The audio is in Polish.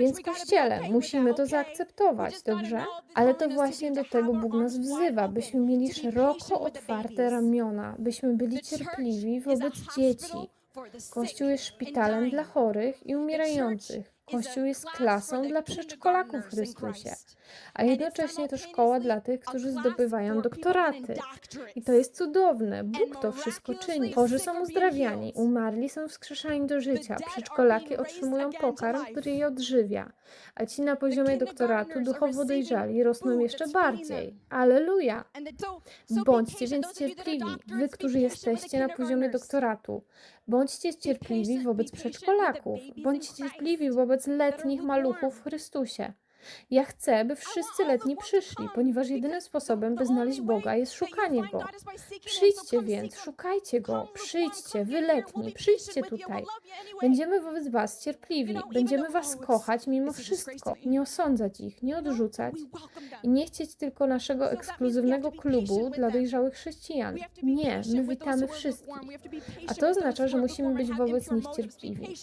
Więc Kościele, musimy to zaakceptować, dobrze? Ale to właśnie do tego Bóg nas wzywa, byśmy mieli szeroko otwarte ramiona, byśmy byli cierpliwi wobec dzieci. Kościół jest szpitalem dla chorych i umierających. Kościół jest klasą dla przedszkolaków w Chrystusie, a jednocześnie to szkoła dla tych, którzy zdobywają doktoraty. I to jest cudowne. Bóg to wszystko czyni. Chorzy są uzdrawiani, umarli są wskrzeszani do życia, przedszkolaki otrzymują pokarm, który je odżywia, a ci na poziomie doktoratu duchowo dojrzali rosną jeszcze bardziej. Aleluja! Bądźcie więc cierpliwi, wy, którzy jesteście na poziomie doktoratu. Bądźcie cierpliwi wobec przedszkolaków. Bądźcie cierpliwi wobec letnich maluchów w Chrystusie. Ja chcę, by wszyscy letni przyszli, ponieważ jedynym sposobem, by znaleźć Boga, jest szukanie Go. Przyjdźcie więc, szukajcie Go, przyjdźcie, wy letni, przyjdźcie tutaj. Będziemy wobec Was cierpliwi, będziemy Was kochać mimo wszystko, nie osądzać ich, nie odrzucać i nie chcieć tylko naszego ekskluzywnego klubu dla dojrzałych chrześcijan. Nie, my witamy wszystkich. A to oznacza, że musimy być wobec nich cierpliwi.